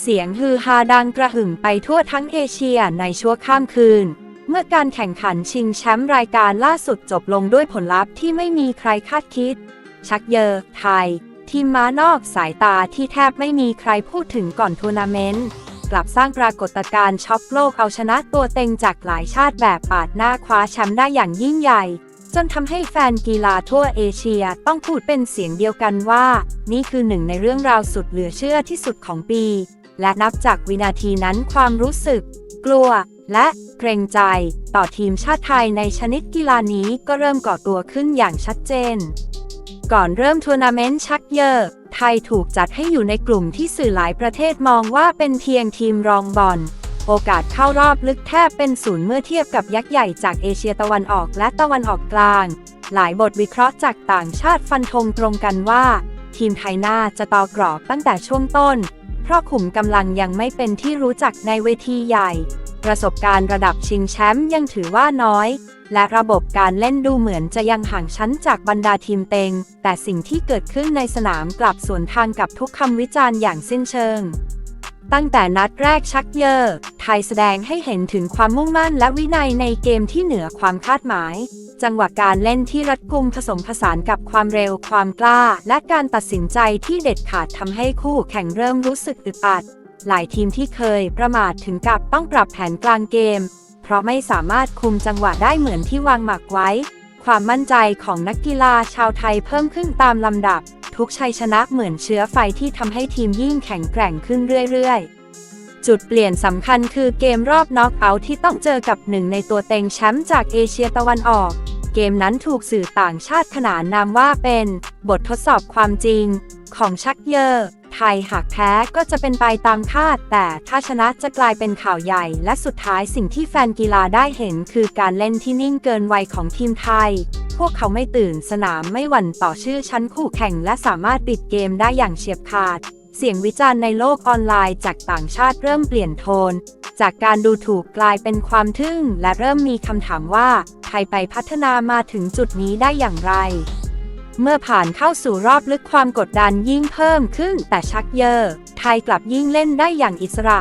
เสียงฮือฮาดังกระหึ่มไปทั่วทั้งเอเชียในชั่วข้ามคืน เมื่อการแข่งขันชิงแชมป์รายการล่าสุดจบลงด้วยผลลัพธ์ที่ไม่มีใครคาดคิด ชักเยอไทย ทีมม้านอกสายตาที่แทบไม่มีใครพูดถึงก่อนทัวร์นาเมนต์กลับสร้างปรากฏการณ์ช็อกโลกเอาชนะตัวเต็งจากหลายชาติแบบปาดหน้าคว้าแชมป์ได้อย่างยิ่งใหญ่ จนทำให้แฟนกีฬาทั่วเอเชียต้องพูดเป็นเสียงเดียวกันว่า นี่คือหนึ่งในเรื่องราวสุดเหลือเชื่อที่สุดของปี และนับจากวินาทีนั้นความรู้สึก กลัว และเกรงใจ ต่อทีมชาติไทยในชนิดกีฬานี้ก็เริ่มก่อตัวขึ้นอย่างชัดเจน ก่อนเริ่มทัวร์นาเมนต์ชักเยอร์ไทยถูกจัดให้อยู่ในกลุ่มที่สื่อหลายประเทศมองว่าเป็นเพียงทีมรองบอลโอกาสเข้ารอบลึกแทบเป็นศูนย์เมื่อเทียบกับยักษ์ใหญ่จากเอเชียตะวันออกและตะวันออกกลาง หลายบทวิเคราะห์จากต่างชาติฟันธงตรงกันว่า ทีมไทยน่าจะต่อกรอบตั้งแต่ช่วงต้น เพราะขุมกำลังยังไม่เป็นที่รู้จักในเวทีใหญ่ ประสบการณ์ระดับชิงแชมป์ยังถือว่าน้อย และระบบการเล่นดูเหมือนจะยังห่างชั้นจากบรรดาทีมเต็ง แต่สิ่งที่เกิดขึ้นในสนามกลับสวนทางกับทุกคำวิจารณ์อย่างสิ้นเชิง ตั้งแต่นัดแรกชักเยอไทยแสดงให้เห็นถึงความมุ่งมั่นและวินัยในเกมที่เหนือความคาดหมาย จังหวะการเล่นที่รัดกุมผสมผสานกับความเร็วความกล้า และการตัดสินใจที่เด็ดขาดทำให้คู่แข่งเริ่มรู้สึกอึดอัด หลายทีมที่เคยประมาทถึงกับต้องปรับแผนกลางเกม เพราะไม่สามารถคุมจังหวะได้เหมือนที่วางหมักไว้ ความมั่นใจของนักกีฬาชาวไทยเพิ่มขึ้นตามลำดับ ทุกชัยชนะเหมือนเชื้อไฟที่ทำให้ทีมยิ่งแข็งแกร่งขึ้นเรื่อยๆจุดเปลี่ยนสำคัญคือเกมรอบน็อกเอาท์ที่ต้องเจอกับหนึ่งในตัวเต็งแชมป์จากเอเชียตะวันออก เกมนั้นถูกสื่อต่างชาติขนานนามว่าเป็น บททดสอบความจริง ของชักเยอร์ไทยหากแพ้ก็จะเป็นไปตามคาด แต่ถ้าชนะจะกลายเป็นข่าวใหญ่ และสุดท้ายสิ่งที่แฟนกีฬาได้เห็นคือการเล่นที่นิ่งเกินวัยของทีมไทย พวกเขาไม่ตื่นสนามไม่หวั่นต่อชื่อชั้นคู่แข่ง และสามารถปิดเกมได้อย่างเฉียบขาด เสียงวิจารณ์ในโลกออนไลน์จากต่างชาติเริ่มเปลี่ยนโทน จากการดูถูกกลายเป็นความทึ่ง และเริ่มมีคำถามว่า ไทยไปพัฒนามาถึงจุดนี้ได้อย่างไร เมื่อผ่านเข้าสู่รอบลึกความกดดันยิ่งเพิ่มขึ้นแต่ชักเยอไทยกลับยิ่งเล่นได้อย่างอิสระ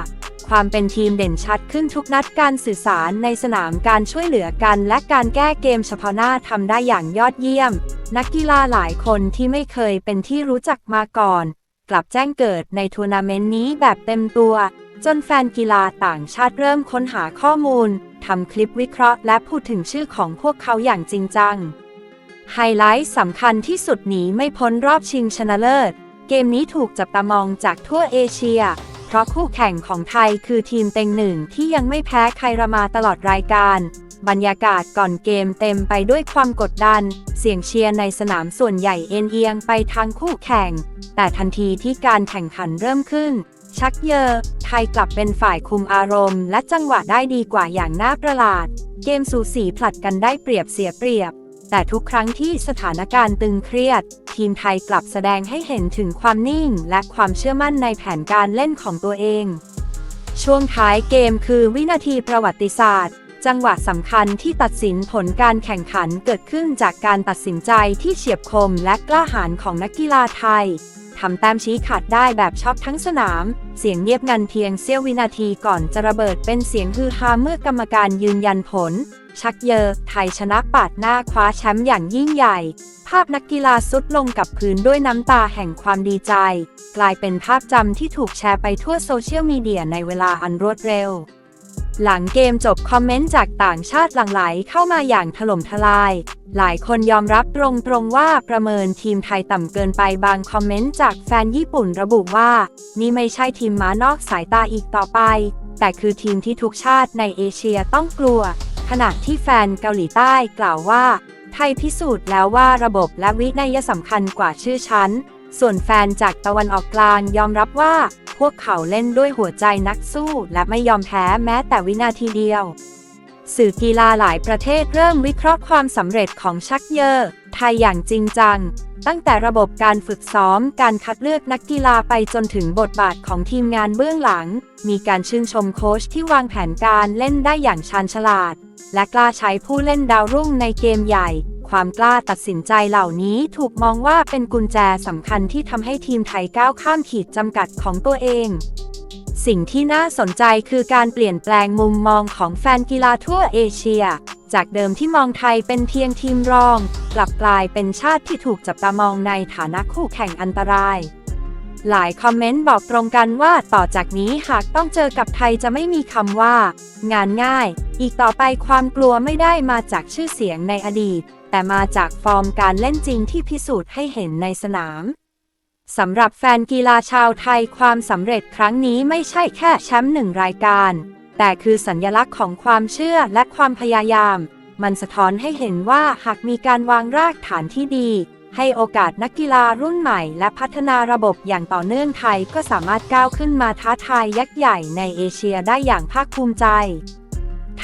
ความเป็นทีมเด่นชัดขึ้นทุกนัดการสื่อสารในสนามการช่วยเหลือกัน และการแก้เกมเฉพาะหน้าทำได้อย่างยอดเยี่ยม นักกีฬาหลายคนที่ไม่เคยเป็นที่รู้จักมาก่อน กลับแจ้งเกิดในทัวร์นาเมนต์นี้แบบเต็มตัว จนแฟนกีฬาต่างชาติเริ่มค้นหาข้อมูล ทำคลิปวิเคราะห์และพูดถึงชื่อของพวกเขาอย่างจริงจัง ไฮไลท์สำคัญที่สุดหนีไม่พ้นรอบชิงชนะเลิศ เกมนี้ถูกจับตามองจากทั่วเอเชีย เพราะคู่แข่งของไทยคือทีมเต็งหนึ่งที่ยังไม่แพ้ใครระมาตลอดรายการ บรรยากาศก่อนเกมเต็มไปด้วยความกดดัน เสียงเชียร์ในสนามส่วนใหญ่เอ็นเอียงไปทางคู่แข่ง แต่ทันทีที่การแข่งขันเริ่มขึ้น ชักเยอไทยกลับเป็นฝ่ายคุมอารมณ์ และจังหวะได้ดีกว่าอย่างน่าประหลาด เกมสูสีผลัดกันได้เปรียบเสียเปรียบ แต่ทุกครั้งที่สถานการณ์ตึงเครียด ทีมไทยกลับแสดงให้เห็นถึงความนิ่ง และความเชื่อมั่นในแผนการเล่นของตัวเอง ช่วงท้ายเกมคือวินาทีประวัติศาสตร์ จังหวะสำคัญที่ตัดสินผลการแข่งขันเกิดขึ้นจากการตัดสินใจที่เฉียบคมและกล้าหาญของนักกีฬาไทย ทำแต้มชี้ขาดได้แบบช็อกทั้งสนาม เสียงเงียบงันเพียงเสี้ยววินาทีก่อนจะระเบิดเป็นเสียงฮือฮาเมื่อกรรมการยืนยันผล ชักเยอ ไทยชนะปาดหน้าคว้าแชมป์อย่างยิ่งใหญ่ ภาพนักกีฬาสุดลงกับพื้นด้วยน้ำตาแห่งความดีใจ กลายเป็นภาพจำที่ถูกแชร์ไปทั่วโซเชียลมีเดียในเวลาอันรวดเร็ว หลังเกมจบคอมเมนต์จากต่างชาติหลั่งไหลเข้ามาอย่างถล่มทลาย หลายคนยอมรับตรงๆว่าประเมินทีมไทยต่ำเกินไปบางคอมเมนต์จากแฟนญี่ปุ่นระบุว่า นี่ไม่ใช่ทีมม้านอกสายตาอีกต่อไป แต่คือทีมที่ทุกชาติในเอเชียต้องกลัว ขณะที่แฟนเกาหลีใต้กล่าวว่า ไทยพิสูจน์แล้วว่าระบบและวินัยสำคัญกว่าชื่อชั้น ส่วนแฟนจากตะวันออกกลางยอมรับว่า พวกเขาเล่นด้วยหัวใจนักสู้ และไม่ยอมแพ้แม้แต่วินาทีเดียว สื่อกีฬาหลายประเทศเริ่มวิเคราะห์ความสำเร็จของชักเยอร์ไทยอย่างจริงจัง ตั้งแต่ระบบการฝึกซ้อมการคัดเลือกนักกีฬาไปจนถึงบทบาทของทีมงานเบื้องหลัง มีการชื่นชมโค้ชที่วางแผนการเล่นได้อย่างชาญฉลาด และกล้าใช้ผู้เล่นดาวรุ่งในเกมใหญ่ ความกล้าตัดสินใจเหล่านี้ถูกมองว่าเป็นกุญแจสำคัญที่ทำให้ทีมไทยก้าวข้ามขีดจำกัดของตัวเอง สิ่งที่น่าสนใจคือการเปลี่ยนแปลงมุมมองของแฟนกีฬาทั่วเอเชีย จากเดิมที่มองไทยเป็นเพียงทีมรอง กลับกลายเป็นชาติที่ถูกจับตามองในฐานะคู่แข่งอันตรายหลายคอมเมนต์บอกตรงกันว่าต่อจากนี้หากต้องเจอกับไทยจะไม่มีคำว่า งานง่าย อีกต่อไปความกลัวไม่ได้มาจากชื่อเสียงในอดีต แต่มาจากฟอร์มการเล่นจริงที่พิสูจน์ให้เห็นในสนามสำหรับแฟนกีฬาชาวไทยความสำเร็จครั้งนี้ไม่ใช่แค่แชมป์หนึ่งรายการ แต่คือสัญลักษณ์ของความเชื่อและความพยายาม มันสะท้อนให้เห็นว่าหากมีการวางรากฐานที่ดี ให้โอกาสนักกีฬารุ่นใหม่ และพัฒนาระบบอย่างต่อเนื่องไทยก็สามารถก้าวขึ้นมาท้าทายยักษ์ใหญ่ในเอเชียได้อย่างภาคภูมิใจ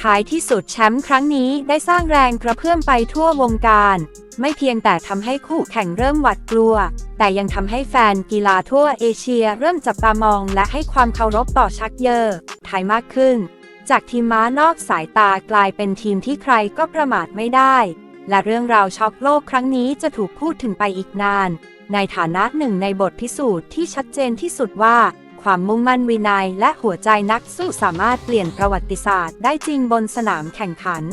ท้ายที่สุดแชมป์ครั้งนี้ได้สร้างแรงกระเพื่อมไปทั่ววงการ ไม่เพียงแต่ทำให้คู่แข่งเริ่มหวาดกลัว แต่ยังทำให้แฟนกีฬาทั่วเอเชียเริ่มจับตามองและให้ความเคารพต่อชักเยอร์ไทยมากขึ้น จากทีมม้านอกสายตากลายเป็นทีมที่ใครก็ประมาทไม่ได้ และเรื่องราวช็อกโลกครั้งนี้จะถูกพูดถึงไปอีกนาน ในฐานะหนึ่งในบทพิสูจน์ที่ชัดเจนที่สุดว่า ความมุ่งมั่นวินัยและหัวใจนักสู้สามารถเปลี่ยนประวัติศาสตร์ได้จริงบนสนามแข่งขัน